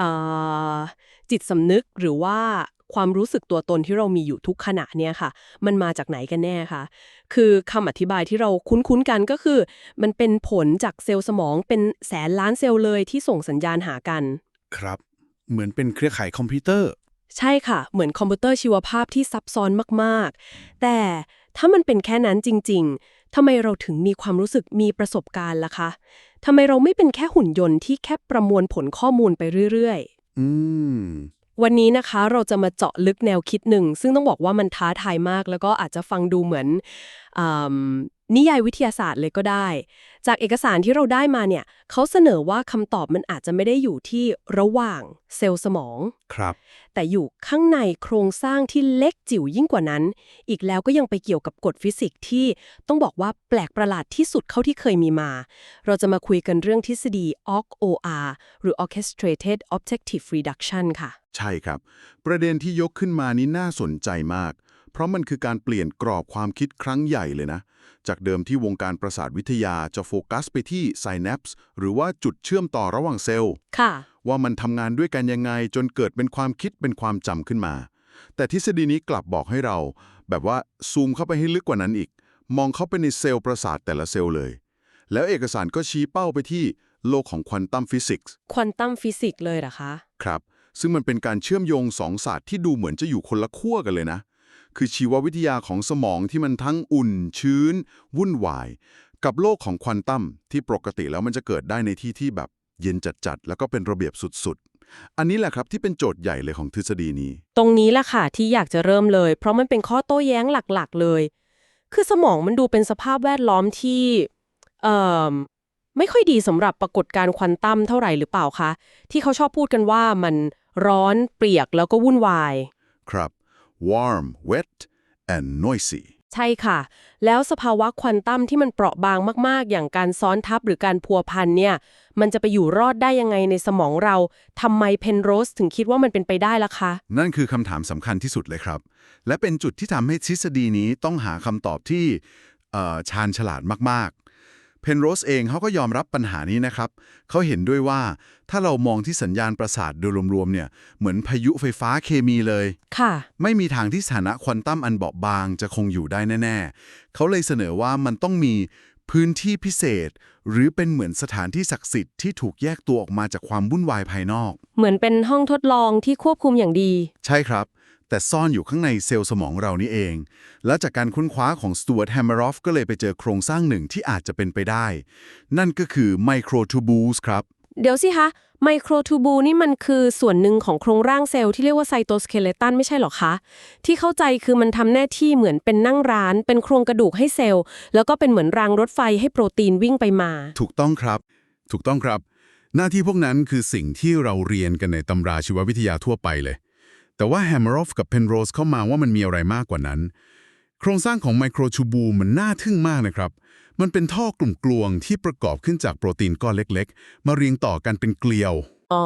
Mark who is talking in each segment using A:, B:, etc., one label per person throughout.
A: เอ่อจิตสำนึกหรือว่าความรู้สึกตัวตนที่เรามีอยู่ทุกขณะเนี่ยค่ะ มันมาจากไหนกันแน่คะคือคำอธิบายที่เราคุ้นๆกันก็คือ มันเป็นผลจากเซลล์สมองเป็นแสนล้านเซลล์เลยที่ส่งสัญญาณหากัน
B: ครับ เหมือนเป็นเครือข่ายคอมพิวเตอร์
A: ใช่ค่ะ เหมือนคอมพิวเตอร์ชีวภาพที่ซับซ้อนมากๆ แต่ถ้ามันเป็นแค่นั้นจริง ๆทำไมเราถึงมีความรู้สึกมีประสบการณ์ล่ะคะ ทำไมเราไม่เป็นแค่หุ่นยนต์ที่แค่ประมวลผลข้อมูลไปเรื่อยๆ
B: อืม
A: วันนี้นะคะเราจะมาเจาะลึกแนวคิดหนึ่ง ซึ่งต้องบอกว่ามันท้าทายมาก แล้วก็อาจจะฟังดูเหมือนอำ นิยายวิทยาศาสตร์เลยก็ได้ จากเอกสารที่เราได้มาเนี่ยเขาเสนอว่าคำตอบมันอาจจะไม่ได้อยู่ที่ระหว่างเซลล์สมอง
B: ครับ
A: แต่อยู่ข้างในโครงสร้างที่เล็กจิ๋วยิ่งกว่านั้น อีกแล้วก็ยังไปเกี่ยวกับกฎฟิสิกส์ที่ต้องบอกว่าแปลกประหลาดที่สุดเข้าที่เคยมีมา เราจะมาคุยกันเรื่องทฤษฎี OR หรือ Orchestrated Objective Reduction ค่ะ
B: ใช่ครับ ประเด็นที่ยกขึ้นมานี้น่าสนใจมาก เพราะมันคือการเปลี่ยนกรอบความคิดครั้งใหญ่เลยนะ จากเดิมที่วงการประสาทวิทยาจะโฟกัสไปที่ synapse หรือว่าจุดเชื่อมต่อระหว่างเซลล์
A: ค่ะ
B: ว่ามันทำงานด้วยกันยังไงจนเกิดเป็นความคิดเป็นความจำขึ้นมา แต่ทฤษฎีนี้กลับบอกให้เรา แบบว่าซูมเข้าไปให้ลึกกว่านั้นอีก มองเข้าไปในเซลล์ประสาทแต่ละเซลล์เลย แล้วเอกสารก็ชี้เป้าไปที่โลกของควอนตัมฟิสิกส์
A: ควอนตัมฟิสิกส์เลยเหรอคะ
B: ครับ ซึ่งมันเป็นการเชื่อมโยงสองศาสตร์ที่ดูเหมือนจะอยู่คนละขั้วกันเลยนะ คือชีววิทยาของสมองที่มันทั้งอุ่น ชื้น วุ่นวาย กับโลกของควอนตัมที่ปกติแล้วมันจะเกิดได้ในที่ที่แบบเย็นจัดๆ แล้วก็เป็นระเบียบสุดๆ อันนี้แหละครับที่เป็นโจทย์ใหญ่เลยของทฤษฎีนี้
A: ตรงนี้แหละค่ะที่อยากจะเริ่มเลย เพราะมันเป็นข้อโต้แย้งหลักๆ เลย คือสมองมันดูเป็นสภาพแวดล้อมที่เอ่อไม่ค่อยดีสำหรับปรากฏการณ์ควอนตัมเท่าไหร่หรือเปล่าคะ ที่เขาชอบพูดกันว่ามันร้อนเปียกแล้วก็วุ่นวาย
B: ครับ warm wet and noisy
A: ใช่ค่ะ แล้วสภาวะควอนตัมที่มันเปราะบางมากๆ อย่างการซ้อนทับหรือการพัวพันเนี่ย มันจะไปอยู่รอดได้ยังไงในสมองเราทำไมเพนโรสถึงคิดว่ามันเป็นไปได้ล่ะคะ
B: นั่นคือคำถามสำคัญที่สุดเลยครับ และเป็นจุดที่ทำให้ทฤษฎีนี้ต้องหาคำตอบที่เอ่อชาญฉลาดมากๆ เพนโรสเองเขาก็ยอมรับปัญหานี้นะครับ เขาเห็นด้วยว่าถ้าเรามองที่สัญญาณประสาทโดยรวมๆเนี่ยเหมือนพายุไฟฟ้าเคมีเลย
A: ค่ะ
B: ไม่มีทางที่สถานะควอนตัมอันเบาบางจะคงอยู่ได้แน่ ๆ เขาเลยเสนอว่ามันต้องมีพื้นที่พิเศษ หรือเป็นเหมือนสถานที่ศักดิ์สิทธิ์ที่ถูกแยกตัวออกมาจากความวุ่นวายภายนอก
A: เหมือนเป็นห้องทดลองที่ควบคุมอย่างดี
B: ใช่ครับ แต่ซ่อนอยู่ข้างในเซลล์สมองเรานี่เอง และจากการค้นคว้าของสตูอาร์ตแฮมเมอรอฟก็เลยไปเจอโครงสร้างหนึ่งที่อาจจะเป็นไปได้ นั่นก็คือไมโครทูบูสครับ
A: เดี๋ยวสิคะไมโครทูบูนี่มันคือส่วนหนึ่งของโครงร่างเซลล์ที่เรียกว่าไซโตสเคเลตันไม่ใช่หรอคะ ที่เข้าใจคือมันทำหน้าที่เหมือนเป็นนั่งร้าน เป็นโครงกระดูกให้เซลล์ แล้วก็เป็นเหมือนรางรถไฟให้โปรตีนวิ่งไปมา
B: ถูกต้องครับ ถูกต้องครับ หน้าที่พวกนั้นคือสิ่งที่เราเรียนกันในตำราชีววิทยาทั่วไปเลย แต่ว่าแฮมเมอรอฟกับเพนโรสเข้ามาว่ามันมีอะไรมากกว่านั้น โครงสร้างของไมโครทูบูมันน่าทึ่งมากนะครับ มันเป็นท่อกลุ่มกลวงที่ประกอบขึ้นจากโปรตีนก้อนเล็กๆ มาเรียงต่อกันเป็นเกลียว
A: อ๋อ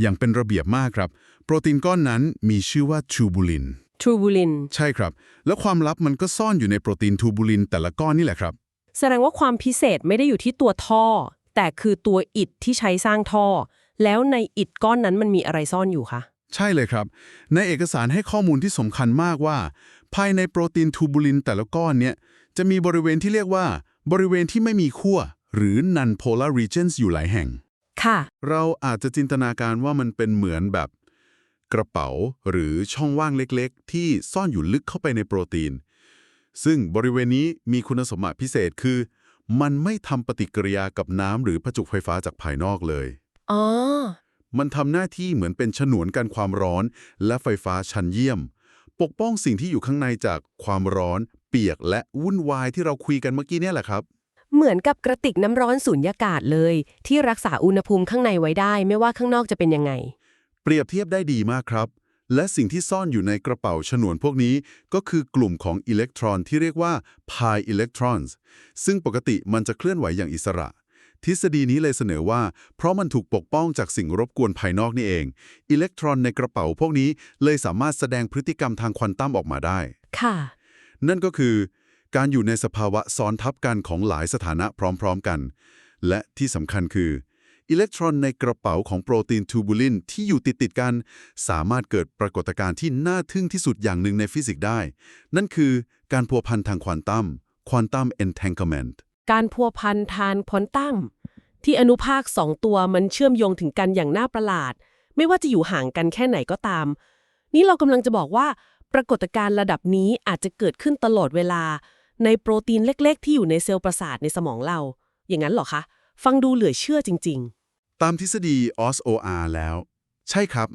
B: อย่างเป็นระเบียบมากครับ โปรตีนก้อนนั้นมีชื่อว่าทูบูลิน
A: ทูบูลิน
B: ใช่ครับ แล้วความลับมันก็ซ่อนอยู่ในโปรตีนทูบูลินแต่ละก้อนนี่แหละครับ
A: แสดงว่าความพิเศษไม่ได้อยู่ที่ตัวท่อ แต่คือตัวอิฐที่ใช้สร้างท่อ แล้วในอิฐก้อนนั้นมันมีอะไรซ่อนอยู่คะ
B: ใช่เลยครับ ในเอกสารให้ข้อมูลที่สำคัญมากว่า ภายในโปรตีนทูบูลินแต่ละก้อนเนี่ยจะมีบริเวณที่เรียกว่าบริเวณที่ไม่มีขั้วหรือ non polar regions อยู่หลายแห่ง
A: ค่ะ
B: เราอาจจะจินตนาการว่ามันเป็นเหมือนแบบ กระเป๋าหรือช่องว่างเล็กๆ ที่ซ่อนอยู่ลึกเข้าไปในโปรตีน ซึ่งบริเวณนี้มีคุณสมบัติพิเศษคือ มันไม่ทำปฏิกิริยากับน้ำหรือประจุไฟฟ้าจากภายนอกเลย
A: อ๋อ
B: มันทำหน้าที่เหมือนเป็นฉนวนกันความร้อน และไฟฟ้าชั้นเยี่ยม ปกป้องสิ่งที่อยู่ข้างในจากความร้อน เปียกและวุ่นวายที่เราคุยกันเมื่อกี้เนี่ยแหละครับ
A: เหมือนกับกระติกน้ำร้อนสูญญากาศเลย ที่รักษาอุณหภูมิข้างในไว้ได้ ไม่ว่าข้างนอกจะเป็นยังไง
B: เปรียบเทียบได้ดีมากครับ และสิ่งที่ซ่อนอยู่ในกระเป๋าฉนวนพวกนี้ ก็คือกลุ่มของอิเล็กตรอนที่เรียกว่า pi electrons ซึ่งปกติมันจะเคลื่อนไหวอย่างอิสระ ทฤษฎีนี้เลยเสนอว่า เพราะมันถูกปกป้องจากสิ่งรบกวนภายนอกนี่เอง อิเล็กตรอนในกระเป๋าพวกนี้เลยสามารถแสดงพฤติกรรมทางควอนตัมออกมาได้
A: ค่ะ
B: นั่นก็คือ การอยู่ในสภาวะซ้อนทับกันของหลายสถานะพร้อมๆกัน และที่สำคัญคือ อิเล็กตรอนในกระเป๋าของโปรตีนทูบูลินที่อยู่ติดติดๆกัน สามารถเกิดปรากฏการณ์ที่น่าทึ่งที่สุดอย่างหนึ่งในฟิสิกส์ได้ นั่นคือการพัวพันทางควอนตัมควอนตัม entanglement
A: การพัวพันทานควอนตั้มที่อนุภาคสองตัวมันเชื่อมโยงถึงกันอย่างน่าประหลาด ไม่ว่าจะอยู่ห่างกันแค่ไหนก็ตาม นี่เรากำลังจะบอกว่า ปรากฏการณ์ระดับนี้อาจจะเกิดขึ้นตลอดเวลา ในโปรตีนเล็กๆ ที่อยู่ในเซลล์ประสาทในสมองเรา อย่างนั้นหรอคะ ฟังดูเหลือเชื่อจริง ๆ
B: ตามทฤษฎี OSOR แล้ว ใช่ครับ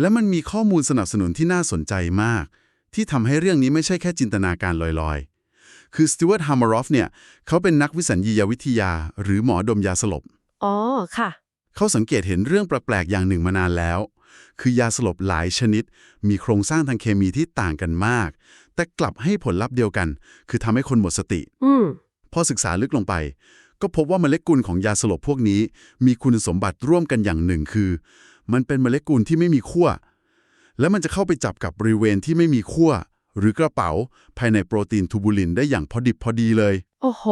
B: และมันมีข้อมูลสนับสนุนที่น่าสนใจมาก ที่ทำให้เรื่องนี้ไม่ใช่แค่จินตนาการลอยๆ คือสติว a ร์ตฮามารอฟเนี่ยเขาเป็นนักวิสัญญียวิทยา หรือหมอดมยาสลบ
A: ๆอ๋อ ค่ะ
B: เขาสังเกตเห็นเรื่องแปลกๆอย่างหนึ่งมานานแล้ว คือยาสลบหลายชนิด มีโครงสร้างทางเคมีที่ต่างกันมาก แต่กลับให้ผลลัพธ์เดียวกัน คือทำให้คนหมดสติ
A: อืม
B: พอศึกษาลึกลงไป ก็พบว่าโมเลกุลของยาสลบพวกนี้ มีคุณสมบัติร่วมกันอย่างหนึ่งคือ มันเป็นโมเลกุลที่ไม่มีขั้วและมันจะเข้าไปจับกับบริเวณที่ไม่มีขั้ว หรือกระเป๋า ภายในโปรตีนทูบูลินได้อย่างพอดิบพอดีเลย
A: โอ้โห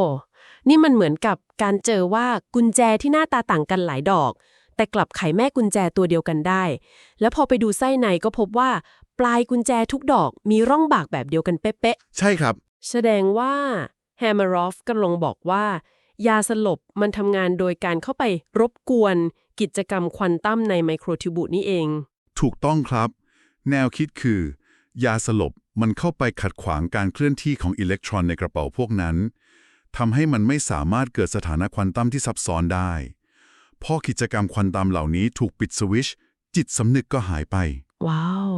A: นี่มันเหมือนกับการเจอว่ากุญแจที่หน้าตาต่างกันหลายดอก แต่กลับไขแม่กุญแจตัวเดียวกันได้ แล้วพอไปดูไส้ในก็พบว่า ปลายกุญแจทุกดอกมีร่องบากแบบเดียวกันเป๊ะ
B: ใช่ครับ
A: ๆ แสดงว่าแฮมเมอรอฟกำลังบอกว่า ยาสลบมันทำงานโดยการเข้าไปรบกวน กิจกรรมควอนตัมในไมโครทิวบูนี่เอง
B: ถูกต้องครับ แนวคิดคือ ยาสลบมันเข้าไปขัดขวางการเคลื่อนที่ของอิเล็กตรอนในกระเป๋าพวกนั้นทำให้มันไม่สามารถเกิดสถานะควอนตัมที่ซับซ้อนได้พอกิจกรรมควอนตัมเหล่านี้ถูกปิดสวิตชจิตสำนึกก็หายไป
A: ว้าว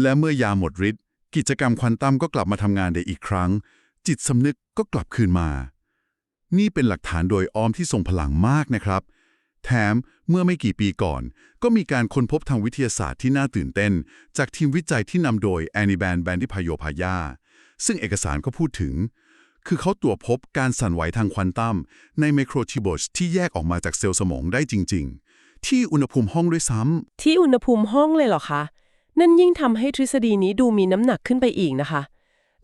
B: และเมื่อยาหมดฤทธิ์กิจกรรมควอนตัมก็กลับมาทำงานได้อีกครั้ง จิตสำนึกก็กลับคืนมา นี่เป็นหลักฐานโดยอ้อมที่ทรงพลังมากนะครับ แถมเมื่อไม่กี่ปีก่อน ก็มีการค้นพบทางวิทยาศาสตร์ที่น่าตื่นเต้น จากทีมวิจัยที่นำโดยแอนิแบนแบนดิพายโยพายาซึ่งเอกสารก็พูดถึง คือเขาตรวจพบการสั่นไหวทางควอนตัมในไมโครทิโบชที่แยกออกมาจากเซลล์สมองได้จริง ๆ ที่อุณหภูมิห้องด้วยซ้ำ
A: ที่อุณหภูมิห้องเลยเหรอคะ นั่นยิ่งทำให้ทฤษฎีนี้ดูมีน้ำหนักขึ้นไปอีกนะคะ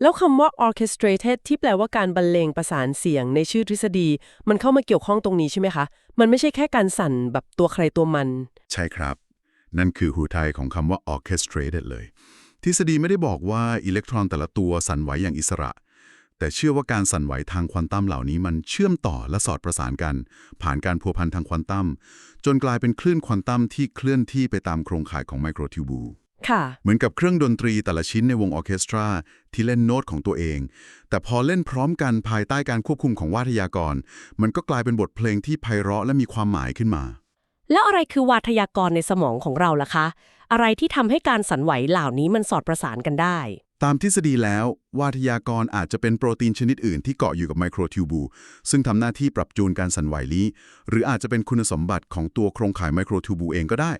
A: แล้วคำว่า orchestrated ที่แปลว่าการบรรเลงประสานเสียงในชื่อทฤษฎี มันเข้ามาเกี่ยวข้องตรงนี้ใช่ไหมคะ มันไม่ใช่แค่การสั่นแบบตัวใครตัวมัน
B: ใช่ครับ นั่นคือหูไทยของคำว่า orchestrated เลย ทฤษฎีไม่ได้บอกว่าอิเล็กตรอนแต่ละตัวสั่นไหวอย่างอิสระ แต่เชื่อว่าการสั่นไหวทางควอนตัมเหล่านี้มันเชื่อมต่อและสอดประสานกัน ผ่านการพัวพันทางควอนตัมจนกลายเป็นคลื่นควอนตัมที่เคลื่อนที่ไปตามโครงข่ายของไมโครทิวบู
A: ค่ะ
B: เหมือนกับเครื่องดนตรีแต่ละชิ้นในวงออร์เคสตราที่เล่นโน้ตของตัวเอง แต่พอเล่นพร้อมกันภายใต้การควบคุมของวาทยากร มันก็กลายเป็นบทเพลงที่ไพเราะและมีความหมายขึ้นมา
A: แล้วอะไรคือวาทยากรในสมองของเราล่ะคะ อะไรที่ทำให้การสั่นไหวเหล่านี้มันสอดประสานกันได้
B: ตามทฤษฎีแล้ว วาทยากรอาจจะเป็นโปรตีนชนิดอื่นที่เกาะอยู่กับไมโครทิวบู ซึ่งทำหน้าที่ปรับจูนการสั่นไหวนี้ หรืออาจจะเป็นคุณสมบัติของตัวโครงข่ายไมโครทิวบูเองก็ได้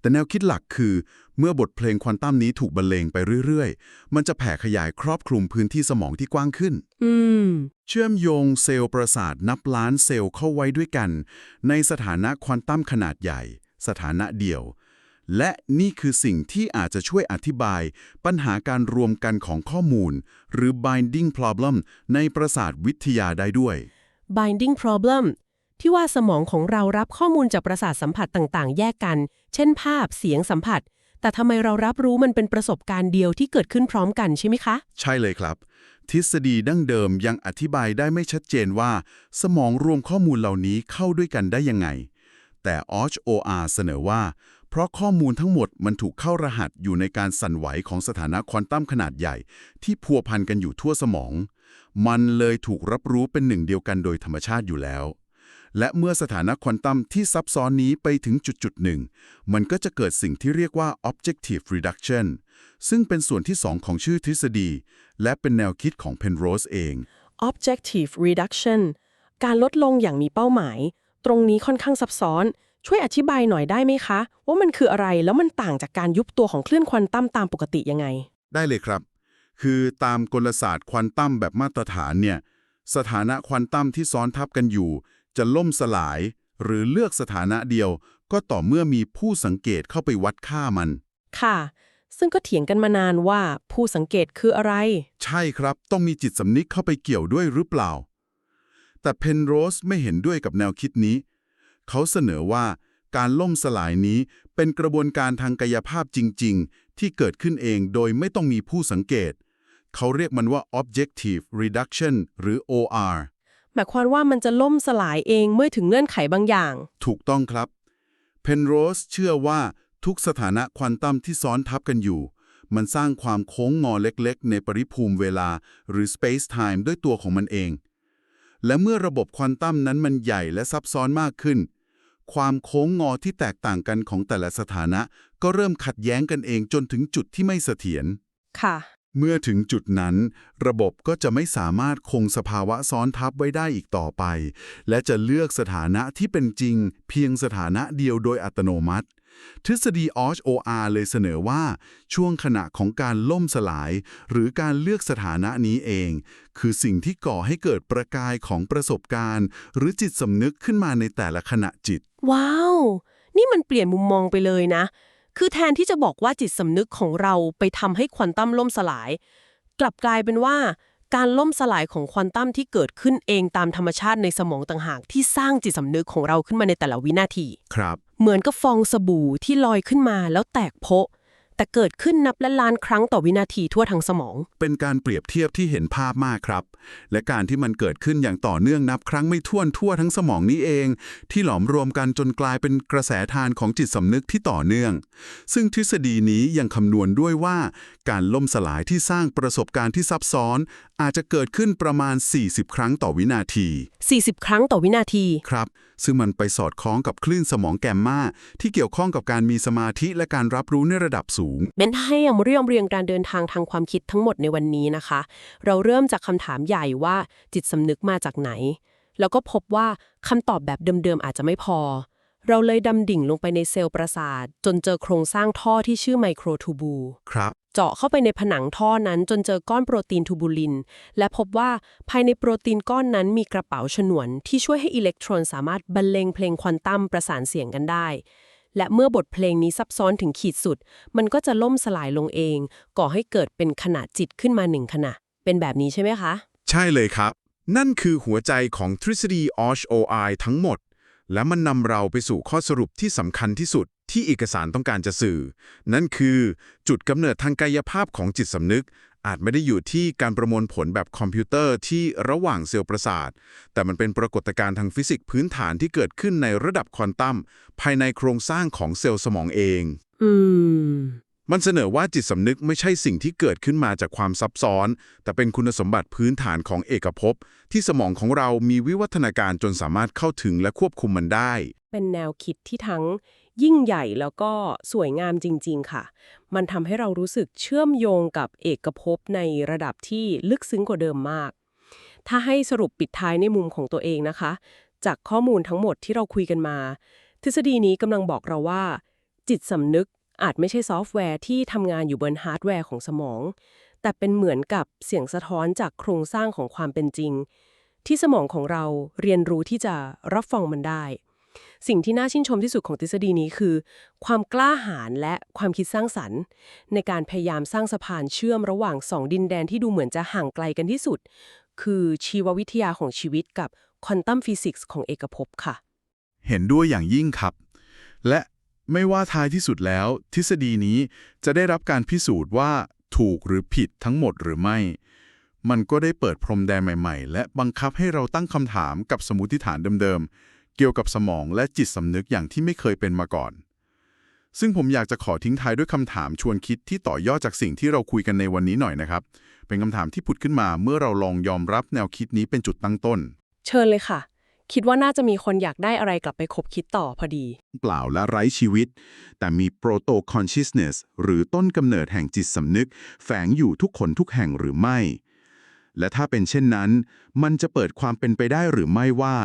B: แต่แนวคิดหลักคือ เมื่อบทเพลงควอนตัมนี้ถูกบรรเลงไปเรื่อย ๆ มันจะแผ่ขยายครอบคลุมพื้นที่สมองที่กว้างขึ้น
A: อืม
B: เชื่อมโยงเซลล์ประสาทนับล้านเซลล์เข้าไว้ด้วยกัน ในสถานะควอนตัมขนาดใหญ่ สถานะเดียว และนี่คือสิ่งที่อาจจะช่วยอธิบาย ปัญหาการรวมกันของข้อมูล หรือ binding problem ในประสาทวิทยาได้ด้วย
A: binding problem ที่ว่าสมองของเรารับข้อมูลจากประสาทสัมผัสต่างๆ แยกกัน เช่นภาพ เสียงสัมผัส แต่ทำไมเรารับรู้มันเป็นประสบการณ์เดียวที่เกิดขึ้นพร้อมกันใช่ไหมคะ
B: ใช่เลยครับ ทฤษฎีดั้งเดิมยังอธิบายได้ไม่ชัดเจนว่า สมองรวมข้อมูลเหล่านี้เข้าด้วยกันได้ยังไง แต่ OR เสนอว่า เพราะข้อมูลทั้งหมดมันถูกเข้ารหัสอยู่ในการสั่นไหวของสถานะควอนตัมขนาดใหญ่ ที่พัวพันกันอยู่ทั่วสมอง มันเลยถูกรับรู้เป็นหนึ่งเดียวกันโดยธรรมชาติอยู่แล้ว และเมื่อสถานะควอนตัมที่ซับซ้อนนี้ไปถึงจุดจุดหนึ่ง มันก็จะเกิดสิ่งที่เรียกว่า objective reduction ซึ่งเป็นส่วนที่สองของชื่อทฤษฎี และเป็นแนวคิดของ Penrose เอง
A: objective reduction การลดลงอย่างมีเป้าหมาย ตรงนี้ค่อนข้างซับซ้อน ช่วยอธิบายหน่อยได้ไหมคะ ว่ามันคืออะไรแล้วมันต่างจากการยุบตัวของคลื่นควอนตัมตามปกติยังไง
B: ได้เลยครับ คือตามกลศาสตร์ควอนตัมแบบมาตรฐานเนี่ยสถานะควอนตัมที่ซ้อนทับกันอยู่ จะล่มสลาย หรือเลือกสถานะเดียว ก็ต่อเมื่อมีผู้สังเกตเข้าไปวัดค่ามัน
A: ค่ะ ซึ่งก็เถียงกันมานานว่าผู้สังเกตคืออะไร
B: ใช่ครับต้องมีจิตสำนึกเข้าไปเกี่ยวด้วยหรือเปล่า แต่เพนโรสไม่เห็นด้วยกับแนวคิดนี้ เขาเสนอว่าการล่มสลายนี้เป็นกระบวนการทางกายภาพจริง ๆ ที่เกิดขึ้นเองโดยไม่ต้องมีผู้สังเกต เขาเรียกมันว่า objective reduction หรือ OR
A: หมายความว่ามันจะล่มสลายเองเมื่อถึงเงื่อนไขบางอย่าง
B: ถูกต้องครับ เพนโรสเชื่อว่าทุกสถานะควอนตัมที่ซ้อนทับกันอยู่ มันสร้างความโค้งงอเล็กๆ ในปริภูมิเวลาหรือ space time ด้วยตัวของมันเอง และเมื่อระบบควอนตัมนั้นมันใหญ่และซับซ้อนมากขึ้น ความโค้งงอที่แตกต่างกันของแต่ละสถานะ ก็เริ่มขัดแย้งกันเองจนถึงจุดที่ไม่เสถียร
A: ค่ะ
B: เมื่อถึงจุดนั้น ระบบก็จะไม่สามารถคงสภาวะซ้อนทับไว้ได้อีกต่อไป และจะเลือกสถานะที่เป็นจริง เพียงสถานะเดียวโดยอัตโนมัติ ทฤษฎี OR เลยเสนอว่า ช่วงขณะของการล่มสลาย หรือการเลือกสถานะนี้เอง คือสิ่งที่ก่อให้เกิดประกายของประสบการณ์ หรือจิตสำนึกขึ้นมาในแต่ละขณะจิต
A: ว้าว นี่มันเปลี่ยนมุมมองไปเลยนะ คือแทนที่จะบอกว่าจิตสำนึกของเราไปทำให้ควอนตัมล่มสลาย กลับกลายเป็นว่าการล่มสลายของควอนตัมที่เกิดขึ้นเองตามธรรมชาติในสมองต่างหากที่สร้างจิตสำนึกของเราขึ้นมาในแต่ละวินาที
B: ครับ
A: เหมือนกับฟองสบู่ที่ลอยขึ้นมาแล้วแตกโพะ แต่เกิดขึ้นนับล้านล้านครั้งต่อวินาทีทั่วทั้งสมอง
B: เป็นการเปรียบเทียบที่เห็นภาพมากครับ และการที่มันเกิดขึ้นอย่างต่อเนื่องนับครั้งไม่ถ้วนทั่วทั้งสมองนี้เอง ที่หลอมรวมกันจนกลายเป็นกระแสทานของจิตสำนึกที่ต่อเนื่อง ซึ่งทฤษฎีนี้ยังคำนวณด้วยว่า การล่มสลายที่สร้างประสบการณ์ที่ซับซ้อน อาจจะเกิดขึ้นประมาณ 40 ครั้งต่อวินาที
A: 40 ครั้งต่อวินาที
B: ครับ ซึ่งมันไปสอดคล้องกับคลื่นสมองแกมมาที่เกี่ยวข้องกับการมีสมาธิและการรับรู้ในระดับสูง
A: เบนให้ยังเรียงเรียงการเดินทางทางความคิดทั้งหมดในวันนี้นะคะ เราเริ่มจากคำถามใหญ่ว่าจิตสำนึกมาจากไหน แล้วก็พบว่าคำตอบแบบเดิมๆอาจจะไม่พอเราเลยดำดิ่งลงไปในเซลล์ประสาท จนเจอโครงสร้างท่อที่ชื่อไมโครทูบู
B: ครับ
A: เจาะเข้าไปในผนังท่อนั้นจนเจอก้อนโปรตีนทูบูลิน และพบว่าภายในโปรตีนก้อนนั้นมีกระเป๋าฉนวน ที่ช่วยให้อิเล็กตรอนสามารถบรรเลงเพลงควอนตัมประสานเสียงกันได้ และเมื่อบทเพลงนี้ซับซ้อนถึงขีดสุด มันก็จะล่มสลายลงเอง ก่อให้เกิดเป็นขณะจิตขึ้นมาหนึ่งขณะ เป็นแบบนี้ใช่ไหมคะ
C: ใช่เลยครับ นั่นคือหัวใจของทฤษฎี OSHOI ทั้งหมด และมันนำเราไปสู่ข้อสรุปที่สำคัญที่สุด ที่เอกสารต้องการจะสื่อ นั่นคือจุดกำเนิดทางกายภาพของจิตสำนึก อาจไม่ได้อยู่ที่การประมวลผลแบบคอมพิวเตอร์ที่ระหว่างเซลล์ประสาท แต่มันเป็นปรากฏการณ์ทางฟิสิกส์พื้นฐานที่เกิดขึ้นในระดับควอนตัมภายในโครงสร้างของเซลล์สมองเอง
A: อืม
C: มันเสนอว่าจิตสำนึกไม่ใช่สิ่งที่เกิดขึ้นมาจากความซับซ้อน แต่เป็นคุณสมบัติพื้นฐานของเอกภพที่สมองของเรามีวิวัฒนาการจนสามารถเข้าถึงและควบคุมมันได้
A: เป็นแนวคิดที่ทั้ง ยิ่งใหญ่แล้วก็สวยงามจริง ๆ ค่ะ มันทำให้เรารู้สึกเชื่อมโยงกับเอกภพในระดับที่ลึกซึ้งกว่าเดิมมาก ถ้าให้สรุปปิดท้ายในมุมของตัวเองนะคะ จากข้อมูลทั้งหมดที่เราคุยกันมา ทฤษฎีนี้กำลังบอกเราว่า จิตสำนึกอาจไม่ใช่ซอฟต์แวร์ที่ทำงานอยู่บนฮาร์ดแวร์ของสมอง แต่เป็นเหมือนกับเสียงสะท้อนจากโครงสร้างของความเป็นจริง ที่สมองของเราเรียนรู้ที่จะรับฟังมันได้ สิ่งที่น่าชื่นชมที่สุดของทฤษฎีนี้คือ ความกล้าหาญและความคิดสร้างสรรค์ ในการพยายามสร้างสะพานเชื่อมระหว่างสองดินแดนที่ดูเหมือนจะห่างไกลกันที่สุด คือชีววิทยาของชีวิตกับควอนตัมฟิสิกส์ของเอกภพค่ะ
B: เห็นด้วยอย่างยิ่งครับ และไม่ว่าท้ายที่สุดแล้ว ทฤษฎีนี้จะได้รับการพิสูจน์ว่าถูกหรือผิดทั้งหมดหรือไม่ มันก็ได้เปิดพรมแดนใหม่ ๆ และบังคับให้เราตั้งคำถามกับสมมติฐานเดิมๆ เกี่ยวกับสมองและจิตสำนึกอย่างที่ไม่เคยเป็นมาก่อน ซึ่งผมอยากจะขอทิ้งท้ายด้วยคำถามชวนคิดที่ต่อยอดจากสิ่งที่เราคุยกันในวันนี้หน่อยนะครับ เป็นคำถามที่ผุดขึ้นมาเมื่อเราลองยอมรับแนวคิดนี้เป็นจุดตั้งต้น
A: เชิญเลยค่ะ คิดว่าน่าจะมีคนอยากได้อะไรกลับไปคบคิดต่อพอดี
B: เปล่าและไร้ชีวิต แต่มี proto consciousness หรือต้นกำเนิดแห่งจิตสำนึก แฝงอยู่ทุกคนทุกแห่งหรือไม่ และถ้าเป็นเช่นนั้น มันจะเปิดความเป็นไปได้หรือไม่ว่า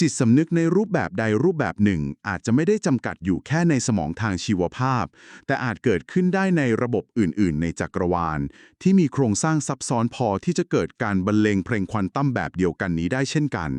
B: จิตสำนึกในรูปแบบใดรูปแบบหนึ่ง อาจจะไม่ได้จำกัดอยู่แค่ในสมองทางชีวภาพ แต่อาจเกิดขึ้นได้ในระบบอื่น ๆ ในจักรวาล ที่มีโครงสร้างซับซ้อนพอที่จะเกิดการบรรเลงเพลงควอนตัมแบบเดียวกันนี้ได้เช่นกัน